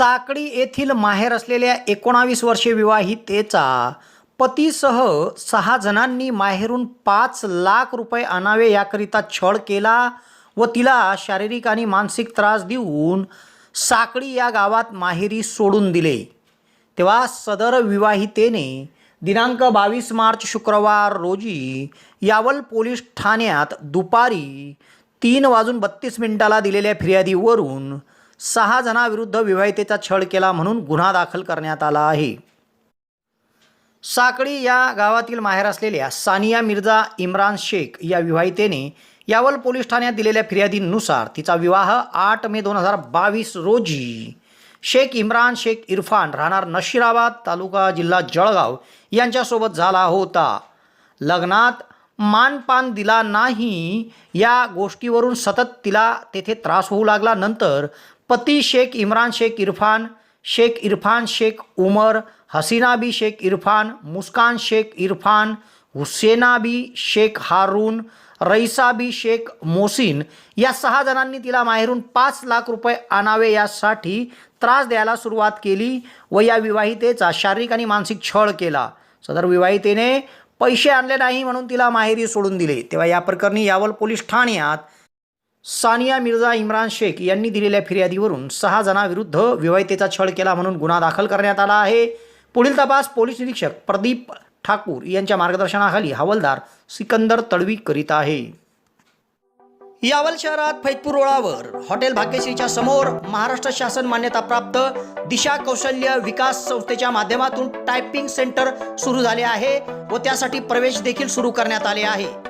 साकडी येथील माहेर असलेल्या एकोणावीस वर्षे विवाहितेचा पतीसह सहा जणांनी माहेरून पाच लाख रुपये आणावे याकरिता छळ केला व तिला शारीरिक आणि मानसिक त्रास देऊन साकडी या गावात माहेरी सोडून दिले. तेव्हा सदर विवाहितेने दिनांक बावीस मार्च शुक्रवार रोजी यावल पोलीस ठाण्यात दुपारी तीन वाजून बत्तीस मिनिटाला दिलेल्या फिर्यादीवरून सहा जणांविरुद्ध विवाहितेचा छळ केला म्हणून गुन्हा दाखल करण्यात आला आहे. साकळी या गावातील माहेर असलेल्या सानिया मिर्झा इम्रान शेख या विवाहितेने यावल पोलीस ठाण्यात दिलेल्या फिर्यादीनुसार तिचा विवाह आठ मे दोन हजार बावीस रोजी शेख इम्रान शेख इरफान राहणार नशिराबाद तालुका जिल्हा जळगाव यांच्यासोबत झाला होता. लग्नात मानपान दिला नाही या गोष्टीवरून सतत तिला तेथे त्रास होऊ लागला. नंतर पती शेख इम्रान शेख इरफान शेख इरफान शेख उमर हसीना बी शेख इरफान मुस्कान शेख इरफान हुसेना बी शेख हारून रईसा बी शेख मोसिन या सहा जणांनी तिला माहेरून पाच लाख रुपये आणावे यासाठी त्रास द्यायला सुरुवात केली व या विवाहितेचा शारीरिक आणि मानसिक छळ केला. सदर विवाहितेने पैसे आणले नाही म्हणून तिला माहेरी सोडून दिले. तेव्हा या प्रकरणी यावल पोलीस ठाण्यात सानिया मिर्झा इम्रान शेख यांनी दिलेल्या फिर्यादीवरून सहा जणांविरुद्ध विवाहितेचा छळ केला म्हणून गुन्हा दाखल करण्यात आला आहे. पुढील तपास पोलीस निरीक्षक प्रदीप ठाकूर यांच्या मार्गदर्शनाखाली हवालदार सिकंदर तळवी करीत आहे. यावल शहरात फैजपूर रोडावर हॉटेल भाग्यश्रीच्या समोर महाराष्ट्र शासन मान्यताप्राप्त दिशा कौशल्य विकास संस्थेच्या माध्यमातून टायपिंग सेंटर सुरू झाले आहे व त्यासाठी प्रवेश देखील सुरू करण्यात आले आहे.